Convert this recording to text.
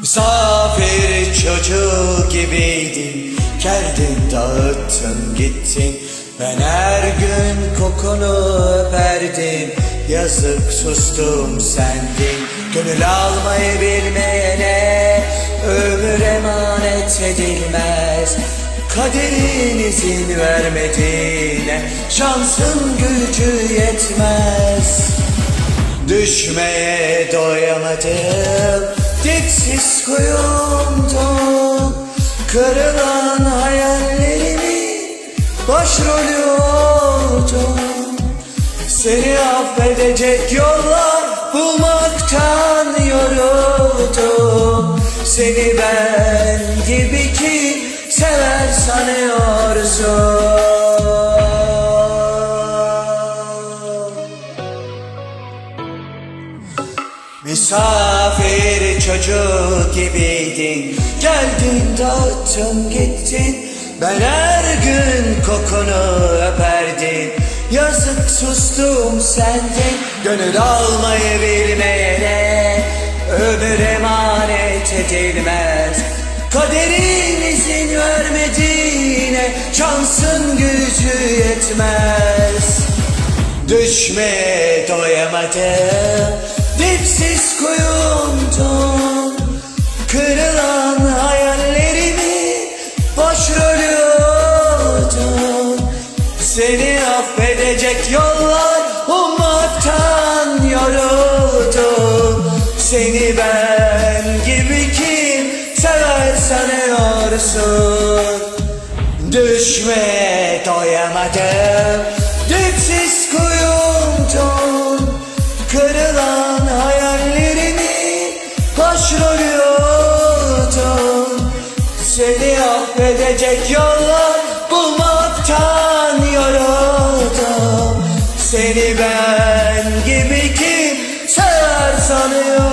Misafir çocuğu gibiydin. Geldin dağıttın gittin. Ben her gün kokunu öperdim. Yazık sustum sendin. Gönül almayı bilmeyene Ömür emanet edilmez. Kaderin izin vermediğine Şansın gücü yetmez. Düşmeye doyamadım Dipsiz kuyumdum Kırılan hayallerimi Başrolü oldum. Seni affedecek yollar Bulmaktan yoruldum. Seni ben gibi ki Sever sanıyorsun Misafir çocuğu gibiydin. Geldin dağıttın gittin. Ben her gün kokunu öperdim. Yazık sustum sendin Gönül almayı bilmeyene Ömür emanet edilmez. Kaderin izin vermediğine Şansın gücü yetmez. Düşmeye doyamadım Dipsiz kuyumdum Kırılan hayallerimi Başrolü oldum Seni affedecek yollar Ummaktan yoruldum Seni ben gibi kim Sever sanıyorsun? Düşmeye doyamadım Dipsiz kuyumdum Oldum Seni affedecek yollar Bulmaktan yoruldum. Seni ben gibi kim Sever sanıyor